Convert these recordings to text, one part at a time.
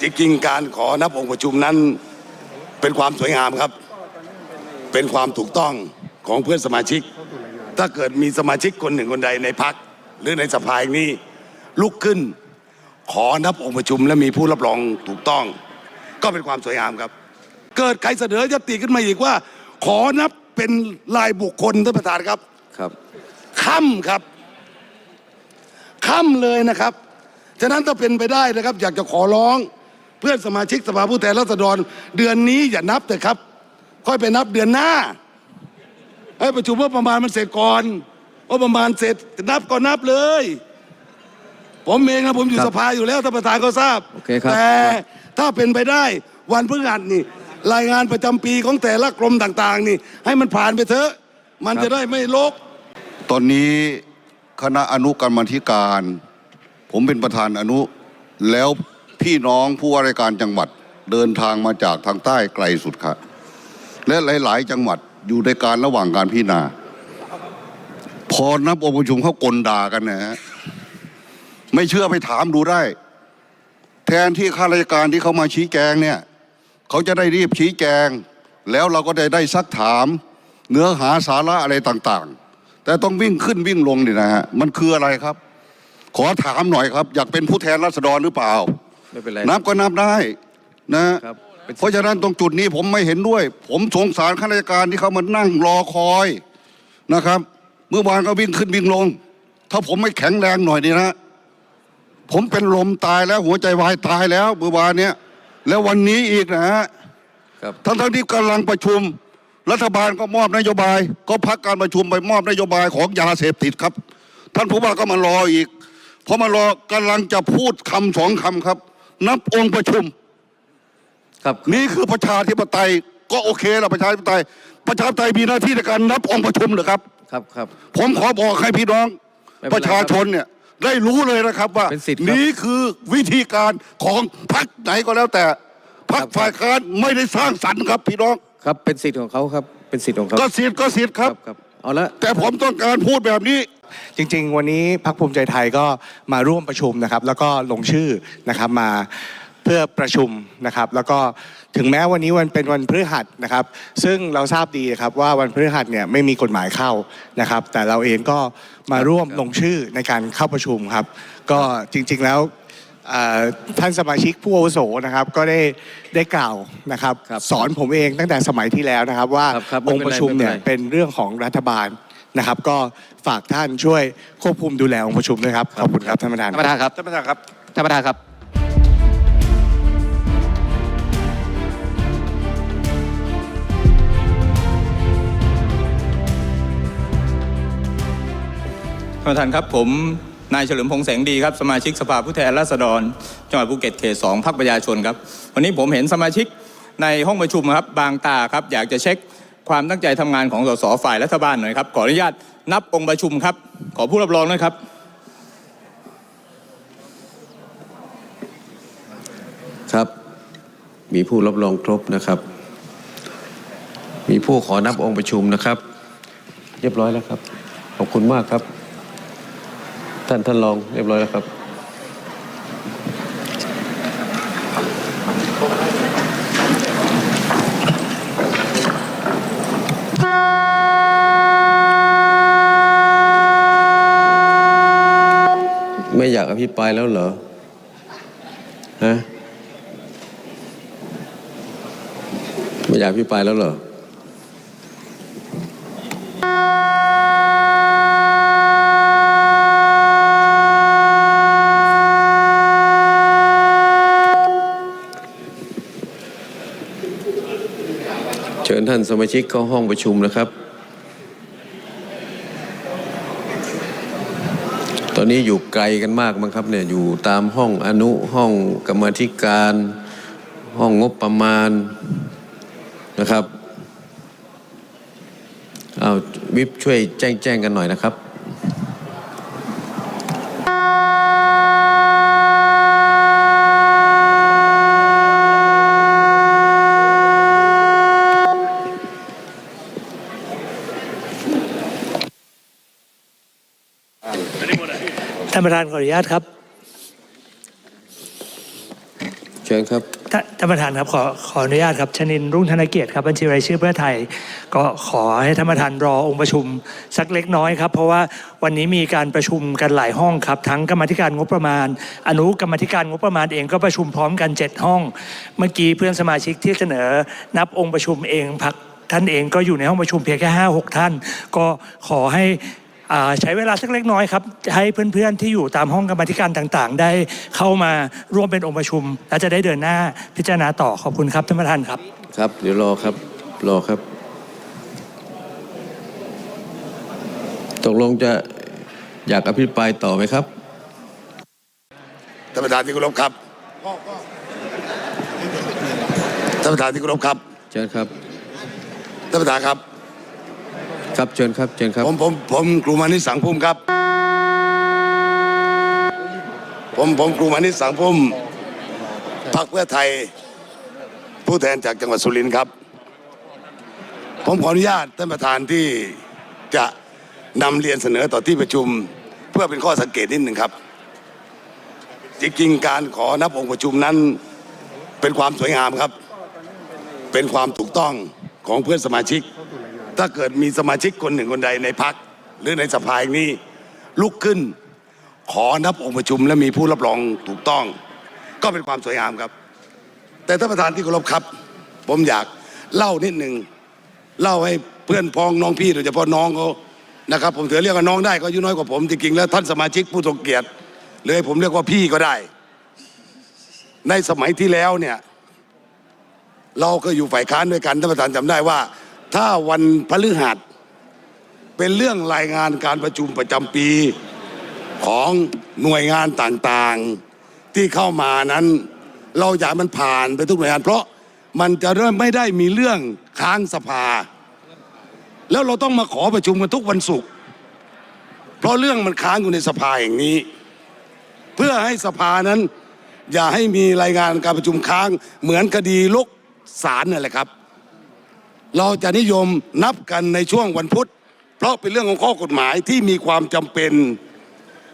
จริงๆการขอนับองค์ประชุมนั้น เป็นความสวยงามครับ เป็นความถูกต้องของเพื่อนสมาชิก ถ้าเกิดมีสมาชิกคนหนึ่งคนใดในพักหรือในสภาอย่างนี้ลุกขึ้น ขอนับองค์ประชุมและมีผู้รับรองถูกต้อง ก็เป็นความสวยงามครับ เกิดใครเสนอยติขึ้นมาอีกว่า ขอนับเป็นรายบุคคลท่านประธานครับครับค่ำครับค่ำเลยนะครับ ฉะนั้นถ้าเป็นไปได้นะครับ อยากจะขอร้อง เพื่อนสมาชิกสภาผู้แทนราษฎร เดือนนี้อย่านับเถอะครับ ค่อยไปนับเดือนหน้าให้ประชุมว่าประมาณมันเสร็จก่อนว่าประมาณเสร็จนับก็นับเลย ผมเองนะผมอยู่ครับสภาอยู่แล้วท่านประธานก็ทราบโอเคครับแต่ถ้าเป็นไปได้วันพฤหัสนี่ รายงานประจำปีของแต่ละกรมต่าง ๆ นี่ ให้มันผ่านไปเถอะ มันจะได้ไม่ลกตอนนี้คณะอนุกรรมาธิการ ผมเป็นประธานอนุแล้ว พี่น้องผู้ว่าราชการจังหวัดเดินทางมาจากทางใต้ไกลสุดครับและหลาย ๆ จังหวัดอยู่ในการระหว่างการพิจารณา พอนับองค์ประชุมเขากลด่ากันนะฮะไม่เชื่อไปถามดูได้ แทนที่ข้าราชการที่เขามาชี้แจงเนี่ยเขาจะได้รีบชี้แจง แล้วเราก็ได้ได้ซักถาม เนื้อหาสาระอะไรต่าง ๆ แต่ต้องวิ่งขึ้นวิ่งลงนี่นะฮะมันคืออะไรครับ ขอถามหน่อยครับ อยากเป็นผู้แทนราษฎรหรือเปล่า ไม่เป็นไร นับก็นับได้นะ ครับเป็นเพราะฉะนั้นตรงจุดนี้ผมไม่เห็นด้วย ผมสงสารข้าราชการที่เขามานั่งรอคอยนะครับ เมื่อวานก็วิ่งขึ้นวิ่งลง ถ้าผมไม่แข็งแรงหน่อยนี่นะผมเป็นลมตายแล้วหัวใจวายตายแล้วเมื่อวานเนี้ยแล้ววันนี้อีกนะฮะครับ ทั้งทั้งๆที่กำลังประชุม รัฐบาลก็มอบนโยบาย ก็พักการประชุมไปมอบนโยบายของยาเสพติดครับ ท่านผู้ว่าก็มารออีกพอมารอกำลังจะพูดคำสองคำครับ นับองค์ประชุม ครับนี่คือประชาธิปไตย ก็โอเคละประชาธิปไตย ประชาธิปไตยมีหน้าที่ในการนับองค์ประชุมเหรือครับ ครับครับ ผมขอบอกให้พี่น้องไม่เป็นไรประชาชนเนี่ยได้รู้เลยนะครับว่าเป็นสิทธิ์ครับนี่คือวิธีการของพรรคไหนก็แล้วแต่พรรคครับ ฝ่ายค้านไม่ได้สร้างสรรค์ครับพี่น้อง ครับเป็นสิทธิ์ของเขาครับเป็นสิทธิ์ของเขา ก็สิทธิ์ก็สิทธิ์ครับ ครับ เอาละ แต่ผมต้องการพูดแบบนี้ จริงๆ วันนี้พักภูมิใจไทยก็มาร่วมประชุมนะครับ แล้วก็ลงชื่อนะครับมาเพื่อประชุมนะครับ แล้วก็ถึงแม้วันนี้วันเป็นวันพฤหัสนะครับ ซึ่งเราทราบดีนะครับว่าวันพฤหัสเนี่ยไม่มีกฎหมายเข้านะครับ แต่เราเองก็มาร่วมลงชื่อในการเข้าประชุมครับ ก็จริงๆแล้วเอ่อ ท่านสมาชิกผู้อาวุโสนะครับ ก็ได้ได้กล่าวนะครับครับสอนผมเองตั้งแต่สมัยที่แล้วนะครับ ว่าครับครับไม่องเป็นค์ไรประชุมเนี่ยไม่เป็นไรเป็นเรื่องของรัฐบาลนะครับ ก็ฝากท่านช่วยควบคุมดูแลองค์ประชุมด้วยครับขอบคุณครับท่านประธานท่านประธานครับท่านประธานครับท่านประธานครับท่านประธานครับผม นายเฉลิมพงษ์แสงดีครับ สมาชิกสภาผู้แทนราษฎร จังหวัดภูเก็ตเขตสองพรรคประชาชนครับ วันนี้ผมเห็นสมาชิกในห้องประชุมครับบางตาครับ อยากจะเช็คความตั้งใจทำงานของสสฝ่ายรัฐบาลหน่อยครับ ขออนุญาตนับองค์ประชุมครับ ขอผู้รับรองด้วยครับ ครับ มีผู้รับรองครบนะครับ มีผู้ขอนับองค์ประชุมนะครับ เรียบร้อยแล้วครับ ขอบคุณมากครับ ท่านท่านรองเรียบร้อยแล้วครับ ไม่อยากอภิปรายแล้วเหรอฮะไม่อยากอภิปรายแล้วเหรอ เชิญท่านสมาชิกเข้าห้องประชุมนะครับ ตอนนี้อยู่ไกลกันมากมั้งครับเนี่ยอยู่ตามห้องอนุห้องกรรมธิการ ห้องงบประมาณนะครับเอาวิบช่วยแจ้งแจ้งกันหน่อยนะครับ ประธานขออนุญาตครับเชิญครับท่านท่านประธานครับขอขออนุญาตครับชนินรุ่งธนเกียรติครับบัญชีรายชื่อเพื่อไทย ก็ขอให้ท่านประธานรอองค์ประชุมสักเล็กน้อยครับ เพราะว่าวันนี้มีการประชุมกันหลายห้องครับ ทั้งกรรมาธิการงบประมาณ อนุกรรมาธิการงบประมาณเองก็ประชุมพร้อมกัน 7 ห้อง เมื่อกี้เพื่อนสมาชิกที่เสนอนับองค์ประชุมเองพักท่านเองก็อยู่ในห้องประชุมเพียงแค่ห้าหกท่าน ก็ขอให้อ่า ใช้เวลาสักเล็กน้อยครับ ให้เพื่อนๆที่อยู่ตามห้องกรรมาธิการต่างๆ ได้เข้ามาร่วมเป็นองค์ประชุม และจะได้เดินหน้าพิจารณาต่อขอบคุณครับท่านประธานครับ ครับเดี๋ยวรอครับรอครับ ตกลงจะอยากอภิปรายต่อไหมครับท่านประธานที่เคารพครับท่านประธานที่เคารพครับเชิญครับท่านประธานครับ ครับเชิญครับเชิญครับ ผมผมผมครูมานิสังพุ่มครับ ผมผมครูมานิสสังพุ่มพรรคเพื่อไทย ผู้แทนจากจังหวัดสุรินทร์ครับ ผมขออนุญาตท่านประธานที่จะนำเรียนเสนอต่อที่ประชุม เพื่อเป็นข้อสังเกตนิดหนึ่งครับ จริงๆการขอนับองค์ประชุมนั้นเป็นความสวยงามครับ เป็นความถูกต้องของเพื่อนสมาชิก ถ้าเกิดมีสมาชิกคนหนึ่งคนใดในพักหรือในสภาอย่างนี้ ลุกขึ้น ขอนับองค์ประชุมและมีผู้รับรองถูกต้อง ก็เป็นความสวยงามครับ แต่ท่านประธานที่เคารพครับ ผมอยากเล่านิดหนึ่งเล่าให้เพื่อนพ้องน้องพี่โดยเฉพาะน้องเขานะครับ ผมถือเรียกว่าน้องได้ก็อายุน้อยกว่าผมจริงๆแล้วท่านสมาชิกผู้ทรงเกียรติเลยผมเรียกว่าพี่ก็ได้ ในสมัยที่แล้วเนี่ย เราก็อยู่ฝ่ายค้านด้วยกันท่านประธานจำได้ว่า ถ้าวันพฤหัส เป็นเรื่องรายงานการประชุมประจำปีของหน่วยงานต่างๆ ที่เข้ามานั้น เราอยากมันผ่านไปทุกหน่วยงาน เพราะมันจะเริ่มไม่ได้มีเรื่องค้างสภา แล้วเราต้องมาขอประชุมกันทุกวันศุกร์เพราะเรื่องมันค้างอยู่ในสภาอย่างนี้ เพื่อให้สภานั้น อย่าให้มีรายงานการประชุมค้างเหมือนคดีลุกศาลนั่นแหละครับ เราจะนิยมนับกันในช่วงวันพุธ เพราะเป็นเรื่องของข้อกฎหมายที่มีความจำเป็น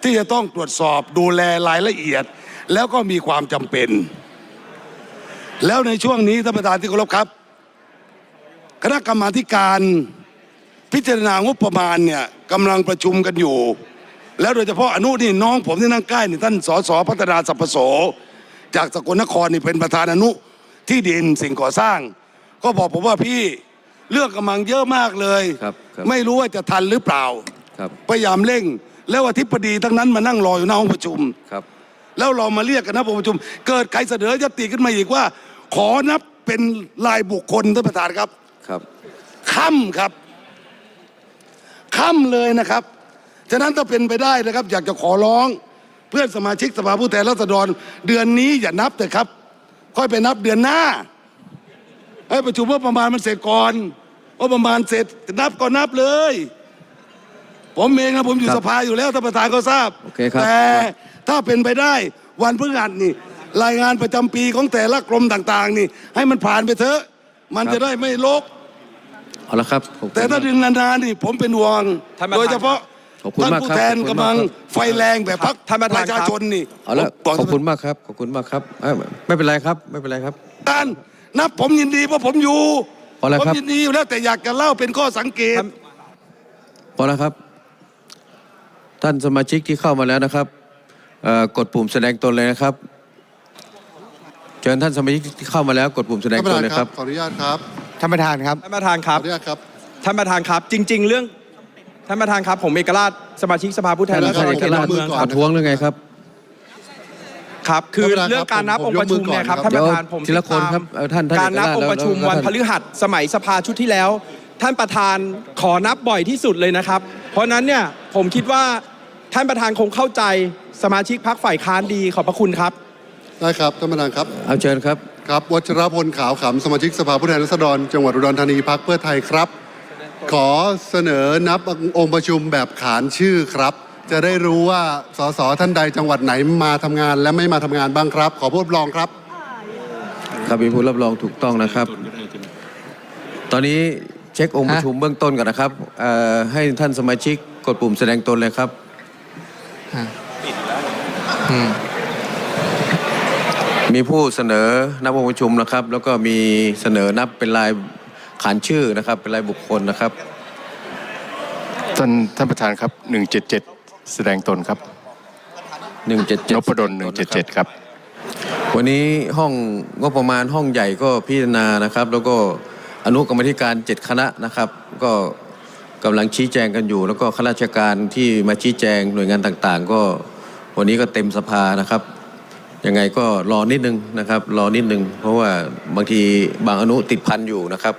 ที่จะต้องตรวจสอบดูแลรายละเอียด แล้วก็มีความจำเป็น แล้วในช่วงนี้ท่านประธานที่เคารพครับ คณะกรรมาการพิจารณางบประมาณเนี่ยกำลังประชุมกันอยู่ แล้วโดยเฉพาะอนุนี่น้องผมที่นั่งใกล้นี่ท่านสสพัฒนาสัพพโสจากสกลนครนี่เป็นประธานอนุที่ดินสิ่งก่อสร้าง ก็บอกผมว่าพี่ เรื่องกำลังเยอะมากเลยครับครับไม่รู้ว่าจะทันหรือเปล่าครับ พยายามเร่ง แล้วอธิบดีทั้งนั้นมานั่งรออยู่หน้าห้องประชุม ครับ แล้วเรามาเรียกกันนะประชุม เกิดใครเสนอยติขึ้นมาอีกว่า ขอนับเป็นรายบุคคลท่านประธานครับครับ ค่ำครับค่ำเลยนะครับ ฉะนั้นถ้าเป็นไปได้นะครับ อยากจะขอร้อง เพื่อนสมาชิกสภาผู้แทนราษฎร เดือนนี้อย่านับเถอะครับ ค่อยไปนับเดือนหน้า ให้ประชุมว่าประมาณมันเสร็จก่อนว่าประมาณเสร็จนับก็นับเลย ผมเองนะผมอยู่ครับสภาอยู่แล้วท่านประธานก็ทราบโอเคครับแต่ถ้าเป็นไปได้วันพฤหัสนี่ รายงานประจำปีของแต่ละกรมต่าง ๆ นี่ ให้มันผ่านไปเถอะ มันจะได้ไม่ลกเอาละครับขอบคุณแต่ถ้าดึงนานๆนี่ผมเป็นห่วงท่านประธานโดยเฉพาะขอบคุณท่านมากผู้ครับแทนขอบคุณกำลังมากครับไฟแรงแบบพักท่านประธานประชาครับชนนี่เอาละผมขอบคุณมากครับ ขอบคุณมากครับเอ้ยไม่เป็นไรครับ ไม่เป็นไรครับท่าน นับผมยินดีเพราะผมอยู่พอแล้วผมครับยินดีอยู่แล้วแต่อยากจะเล่าเป็นข้อสังเกต พอแล้วครับ ท่านสมาชิกที่เข้ามาแล้วนะครับเอ่อกดปุ่มแสดงตนเลยนะครับเชิญท่านสมาชิกที่เข้ามาแล้วกดปุ่มแสดงท่านปตระนธานเลยคครัรับ บ ขออนุญาตครับ ท่านประธานครับ ท่านประธานคขอรับ อนุญาตครับ ท่านประธานครับ จริง ๆ เรื่อง ท่านประธานครับ ผมเอกราชสมาชิกสภาผู้แทนท่านราษท่านฎรเอกเขตราชดอนเมืองก่คอรันบประท้วงหรือไงครับ ครับคือท่านประธานครับเรื่องการนับผมองค์ประชุมผมยกมือเนี่ยครับก่อนท่านครับประธานผมเดี๋ยวทีละคนครับเอ่อท่านท่านการนับเอกราชองค์ประชุมแล้ววันแล้วพฤหัสสมัยสภาชุดที่แล้ว ท่านประธานขอนับบ่อยที่สุดเลยนะครับ เพราะฉะนั้นเนี่ยผมคิดว่าท่านประธานคงเข้าใจสมาชิกพักฝ่ายค้านดีขอบพระคุณครับได้ครับท่านประธานครับเอาเชิญครับครับวัชรพลขาวขำสมาชิกสภาผู้แทนราษฎร จังหวัดอุดรธานีพักเพื่อไทยครับ ขอเสนอนับองค์ประชุมแบบขานชื่อครับ จะได้รู้ว่าสสท่านใดจังหวัดไหนมาทำงานและไม่มาทำงานบ้างครับ ขอผู้รับรองครับ ครับมีผู้รับรองถูกต้องนะครับ ตอนนี้เช็คองค์ประชุมเบื้องต้นก่อนนะครับเอ่อให้ท่านสมาชิกกดปุ่มแสดงตนเลยครับมีผู้เสนอนับองค์ประชุมนะครับ แล้วก็มีเสนอนับเป็นรายขานชื่อนะครับ เป็นรายบุคคลนะครับ ท่านท่านประธานครับ 177 แสดงตนครับ177นพดล177ครับ วันนี้ห้องงบประมาณห้องใหญ่ก็พิจารณานะครับ แล้วก็อนุกรรมธิการเจ็ดคณะนะครับ ก็กำลังชี้แจงกันอยู่ แล้วก็ข้าราชการที่มาชี้แจงหน่วยงานต่างๆ ก็วันนี้ก็เต็มสภานะครับ ยังไงก็รอนิดนึงนะครับ รอนิดนึง เพราะว่าบางทีบางอนุติดพันอยู่นะครับ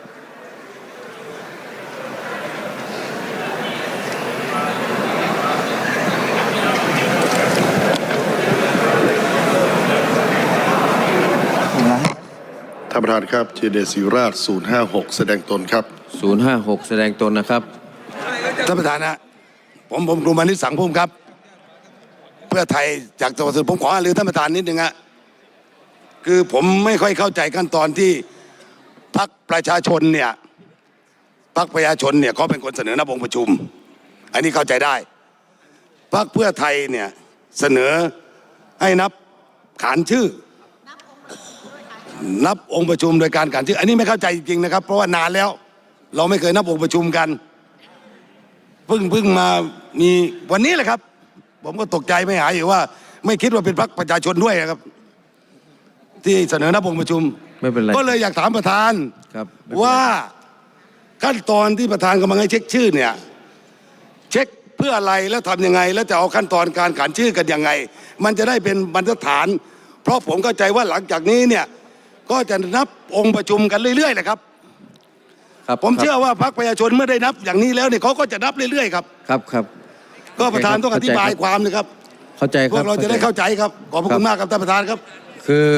ประธานครับเจเดศิราช 056 แสดงตนครับ 056 แสดงตนนะครับ ท่านประธานนะผมผมกรุมานิสสังพุ่มครับ เพื่อไทยจากจังหวัดสุรินทร์ผมขอหารือท่านประธานนิดนึงฮะคือผมไม่ค่อยเข้าใจขั้นตอนที่พักประชาชนเนี่ยพักประชาชนเนี่ยเขาเป็นคนเสนอนับองค์ประชุม อันนี้เข้าใจได้พักเพื่อไทยเนี่ยเสนอให้นับขานชื่อ นับองค์ประชุมโดยการขานชื่ออันนี้ไม่เข้าใจจริงๆนะครับ เพราะว่านานแล้ว เราไม่เคยนับองค์ประชุมกันเพิ่งเพิ่งมามีวันนี้แหละครับ ผมก็ตกใจไม่หายอยู่ว่า ไม่คิดว่าเป็นพรรคประชาชนด้วยนะครับ ที่เสนอนับองค์ประชุมไม่เป็นไรก็เลยอยากถามประธานครับไม่เป็นไรว่าขั้นตอนที่ประธานกำลังให้เช็คชื่อเนี่ย เช็คเพื่ออะไรแล้วทำยังไง แล้วจะเอาขั้นตอนการขานชื่อกันยังไง มันจะได้เป็นบรรทัดฐาน เพราะผมเข้าใจว่าหลังจากนี้เนี่ย ก็จะนับองค์ประชุมกันเรื่อยๆนะครับ ครับผมครับเชื่อว่าพรรคประชาชนเมื่อได้นับอย่างนี้แล้วเนี่ยเขาก็จะนับเรื่อยๆครับครับครับก็ประธานโอเคครับต้องอธิบายเข้าใจครับความนะครับ เข้าใจคพรัวบกเราจะได้เข้าใจครับขอบพระคุณมากครับท่านประธานครับ คือ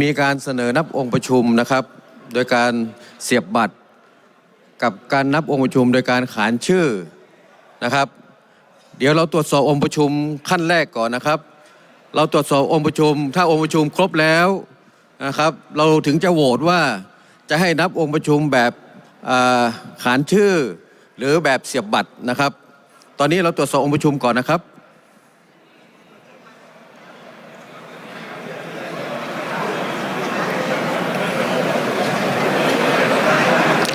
มีการเสนอนับองค์ประชุมนะครับ โดยการเสียบบัตร กับการนับองค์ประชุม โดยการขานชื่อนะครับ เดี๋ยวเราตรวจสอบองค์ประชุมขั้นแรกก่อนนะครับ เราตรวจสอบองค์ประชุม ถ้าองค์ประชุมครบแล้ว นะครับ เราถึงจะโหวตว่าจะให้นับองค์ประชุมแบบขานชื่อหรือแบบเสียบบัตรนะครับ ตอนนี้เราตรวจสอบองค์ประชุมก่อนนะครับ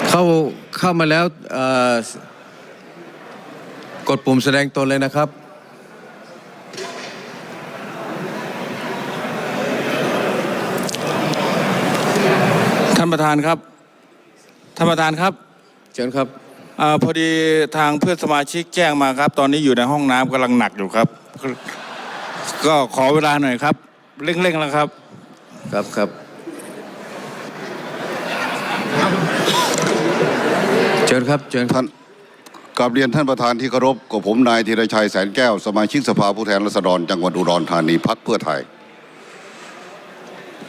เข้าเข้ามาแล้วกดปุ่มแสดงตนเลยนะครับานประธานครับท่านประธานครับเชิญครับอาพอดีทางเพื่อนสมาชิกแจ้งมาครับ ตอนนี้อยู่ในห้องน้ำกำลังหนักอยู่ครับ ก็ขอเวลาหน่อยครับเร่งๆแล้วครับ ครับครับเชิญครับเชิญครับท่านกราบเรียนท่านประธานที่เคารพกับผมนายธีรชัยแสนแก้ว สมาชิกสภาผู้แทนราษฎรจังหวัดอุดรธานีพักเพื่อไทย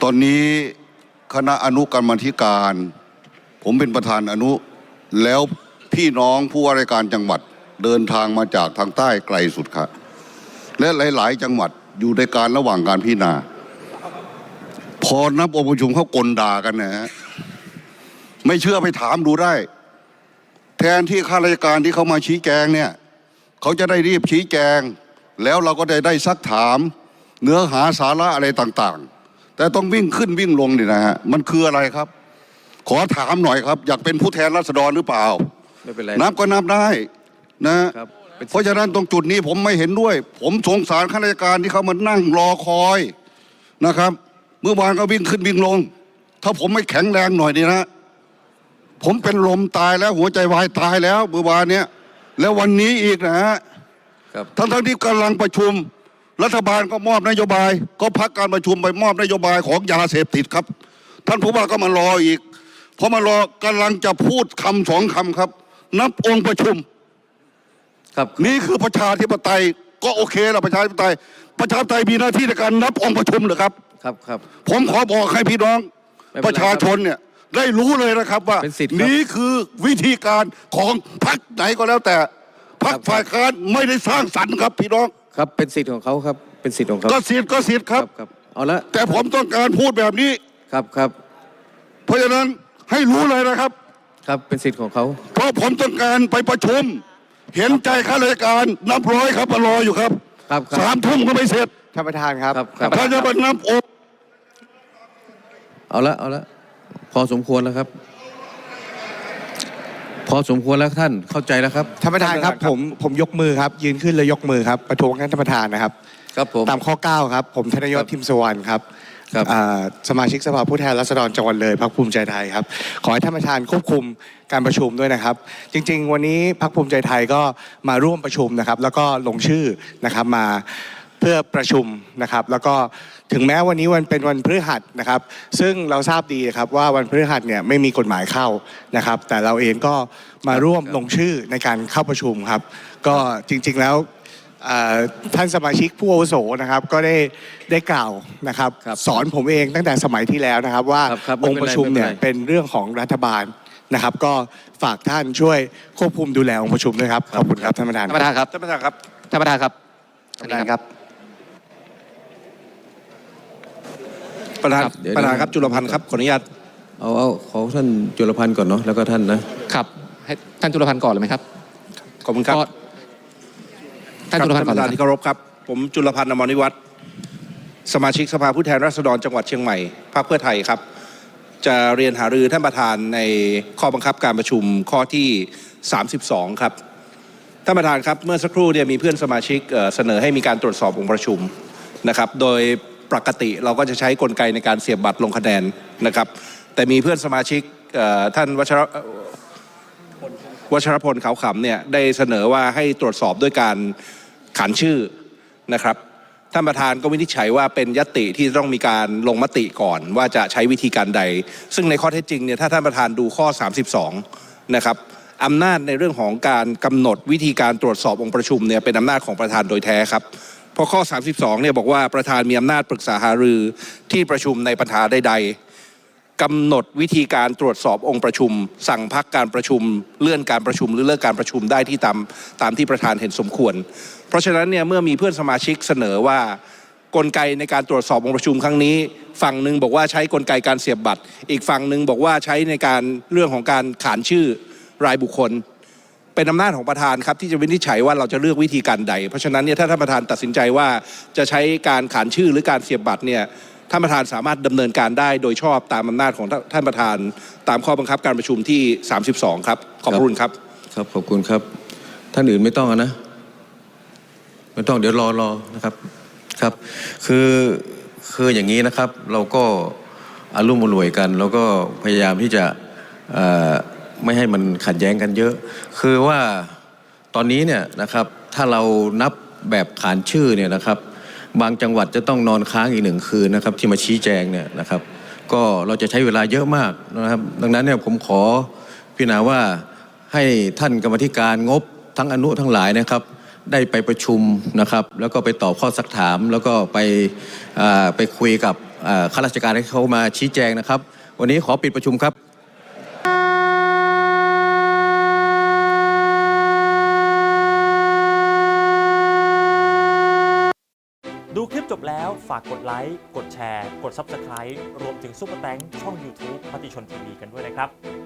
ตอนนี้ คณะอนุกรรมธิการ ผมเป็นประธานอนุ แล้วพี่น้องผู้ว่าราชการจังหวัดเดินทางมาจากทางใต้ไกลสุดครับและหลาย ๆ จังหวัดอยู่ในการระหว่างการพิจารณา พอนับองค์ประชุมเขากลด่ากันนะฮะไม่เชื่อไปถามดูได้ แทนที่ข้าราชการที่เขามาชี้แจงเนี่ยเขาจะได้รีบชี้แจง แล้วเราก็ได้ได้ซักถาม เนื้อหาสาระอะไรต่าง ๆ แต่ต้องวิ่งขึ้นวิ่งลงนี่นะฮะมันคืออะไรครับ ขอถามหน่อยครับ อยากเป็นผู้แทนราษฎรหรือเปล่า ไม่เป็นไรนับก็นับได้นะ ครับเป็นเพราะฉะนั้นตรงจุดนี้ผมไม่เห็นด้วย ผมสงสารข้าราชการที่เขามานั่งรอคอยนะครับ เมื่อวานก็วิ่งขึ้นวิ่งลง ถ้าผมไม่แข็งแรงหน่อยนี่นะผมเป็นลมตายแล้วหัวใจวายตายแล้วเมื่อวานเนี้ยแล้ววันนี้อีกนะฮะครับทั้งทั้งๆที่กำลังประชุม รัฐบาลก็มอบนโยบาย ก็พักการประชุมไปมอบนโยบายของยาเสพติดครับ ท่านผู้ว่าก็มารออีกพอมารอกำลังจะพูดคำสองคำครับ นับองค์ประชุม ครับนี่คือประชาธิปไตยก็โอเคละประชาธิปไตย ประชาธิปไตยมีหน้าที่ในการนับองค์ประชุมเหรือครับ ครับครับผมขอบอกให้พี่น้องไม่เป็นไรประชาชนเนี่ยได้รู้เลยนะครับว่าเป็นสิทธิ์ครับนี่คือวิธีการของพรรคไหนก็แล้วแต่พรรคครับฝ่ายค้านไม่ได้สร้างสรรค์ครับพี่น้อง ครับเป็นสิทธิ์ของเขาครับเป็นสิทธิ์ของเขาก็สิทธิ์ก็สิทธิ์ครับ ครับเอาละแต่ผมต้องการพูดแบบนี้ ครับครับเพราะฉะนั้นให้รู้เลยนะครับ ครับเป็นสิทธิ์ของเขาเพราะผมต้องการไปประชุม เห็นใจข้าราชการนับร้อยครับมารออยู่ครับครับครับ สามทุ่มก็ไม่เสร็จท่านประธานครับ ครับครับถ้าจะมานับองค์เอาละเอาละพอสมควรแล้วครับ พอสมควรแล้วท่านเข้าใจแล้วครับ ท่านประธานครับผมผมยกมือครับ ยืนขึ้นแล้วยกมือครับประท้วงท่านประธานนะครับ ครับผม ตามข้อ 9 ครับ ผมธนยศครับทิมสวรรณครับครับ อ่าสมาชิกสภาผู้แทนราษฎรจังหวัดเลยพรรคภูมิใจไทยครับ ขอให้ท่านประธานควบคุมการประชุมด้วยนะครับ จริง ๆ วันนี้พรรคภูมิใจไทยก็มาร่วมประชุมนะครับ แล้วก็ลงชื่อนะครับมา เพื่อประชุมนะครับ แล้วก็ถึงแม้วันนี้วันเป็นวันพฤหัสนะครับ ซึ่งเราทราบดีนะครับว่าวันพฤหัสเนี่ยไม่มีกฎหมายเข้านะครับ แต่เราเองก็มาร่วมลงชื่อในการเข้าประชุมครับ ก็จริงๆแล้วเอ่อท่านสมาชิกผู้อาวุโสนะครับ ก็ได้ได้กล่าวนะครับ ครับสอนผมเองตั้งแต่สมัยที่แล้วนะครับ ว่าครับครับไม่องเป็นไรค์ประชุมเนี่ยไม่เป็นไร เป็นเรื่องของรัฐบาลนะครับ ก็ฝากท่านช่วยควบคุมดูแลองค์ประชุมด้วยครับขอบคุณครับท่านประธาน ท่านประธานครับท่านประธานครับท่านประธานครับ ท่านประธานครับ ประธานครับเดี๋ยว ประธานครับจุลพันธ์ครับขออนุญาตเอาเอาขอท่านจุลพันธ์ก่อนเนาะแล้วก็ท่านนะครับให้ท่านจุลพันธ์ก่อนเลยไหมครับขอบคุณครับก็ท่านจุลพันธ์คก่รัอบนท่านประธานเลยที่ครับเคารพครับ ผมจุลพันธ์อมรนิวัฒน์สมาชิกสภาผู้แทนราษฎรจังหวัดเชียงใหม่พรรคเพื่อไทยครับ จะเรียนหารือท่านประธานในข้อบังคับการประชุมข้อที่ 32 ครับ ท่านประธานครับเมื่อสักครู่เนี่ยมีเพื่อนสมาชิกเอ่อเสนอให้มีการตรวจสอบองค์ประชุมนะครับ โดย ปกติเราก็จะใช้กลไกในการเสียบบัตรลงคะแนนนะครับ แต่มีเพื่อนสมาชิกท่านวัชรวชรพลขาวขำเนี่ยได้เสนอว่าให้ตรวจสอบด้วยการขานชื่อนะครับท่านประธานก็วินิจฉัยว่าเป็นยติที่ต้องมีการลงมติก่อน ว่าจะใช้วิธีการใด ซึ่งในข้อเท็จจริงเนี่ยถ้าท่านประธานดูข้อ 32 นะครับอำนาจในเรื่องของการกำหนดวิธีการตรวจสอบองค์ประชุมเนี่ยเป็นอำนาจของประธานโดยแท้ครับ เพราะข้อ 32เนี่ยบอกว่าประธานมีอำนาจปรึกษาหารือที่ประชุมในปัญหาใด ๆกำหนดวิธีการตรวจสอบองค์ประชุม สั่งพักการประชุม เลื่อนการประชุมหรือเลิกการประชุมได้ที่ตามตามที่ประธานเห็นสมควร เพราะฉะนั้นเนี่ยเมื่อมีเพื่อนสมาชิกเสนอว่ากลไกในการตรวจสอบองค์ประชุมครั้งนี้ ฝั่งหนึ่งบอกว่าใช้กลไกการเสียบบัตร อีกฝั่งหนึ่งบอกว่าใช้ในการเรื่องของการขานชื่อรายบุคคล เป็นอำนาจของประธานครับที่จะวินิจฉัยว่าเราจะเลือกวิธีการใด เพราะฉะนั้นเนี่ยถ้าท่านประธานตัดสินใจว่าจะใช้การขานชื่อหรือการเสียบบัตรเนี่ยท่านประธานสามารถดำเนินการได้โดยชอบตามอำนาจของท่านประธานตามข้อบังคับการประชุมที่ 32 ครับ ขอบระคุณครับ ครับขอบคุณครับ ท่านอื่นไม่ต้องนะไม่ต้องเดี๋ยวรอรอนะครับครับ คือคืออย่างนี้นะครับ เราก็อารมุ่มอรวยกัน แล้วก็พยายามที่จะอ่อ ไม่ให้มันขัดแย้งกันเยอะ คือว่าตอนนี้เนี่ยนะครับถ้าเรานับแบบขานชื่อเนี่ยนะครับ บางจังหวัดจะต้องนอนค้างอีกหนึ่งคืนนะครับ ที่มาชี้แจงเนี่ยนะครับ ก็เราจะใช้เวลาเยอะมากนะครับ ดังนั้นเนี่ยผมขอพิจารณาว่าให้ท่านกรรมธิการงบทั้งอนุทั้งหลายนะครับ ได้ไปประชุมนะครับ แล้วก็ไปตอบข้อสักถาม แล้วก็ไปไปคุยกับข้าราชการให้เขามาชี้แจงนะครับ วันนี้ขอปิดประชุมครับ ฝากกดไลค์ กดแชร์ กด Subscribe รวมถึงซุปเปอร์แตงช่อง YouTube มติชนทีวีกันด้วยนะครับ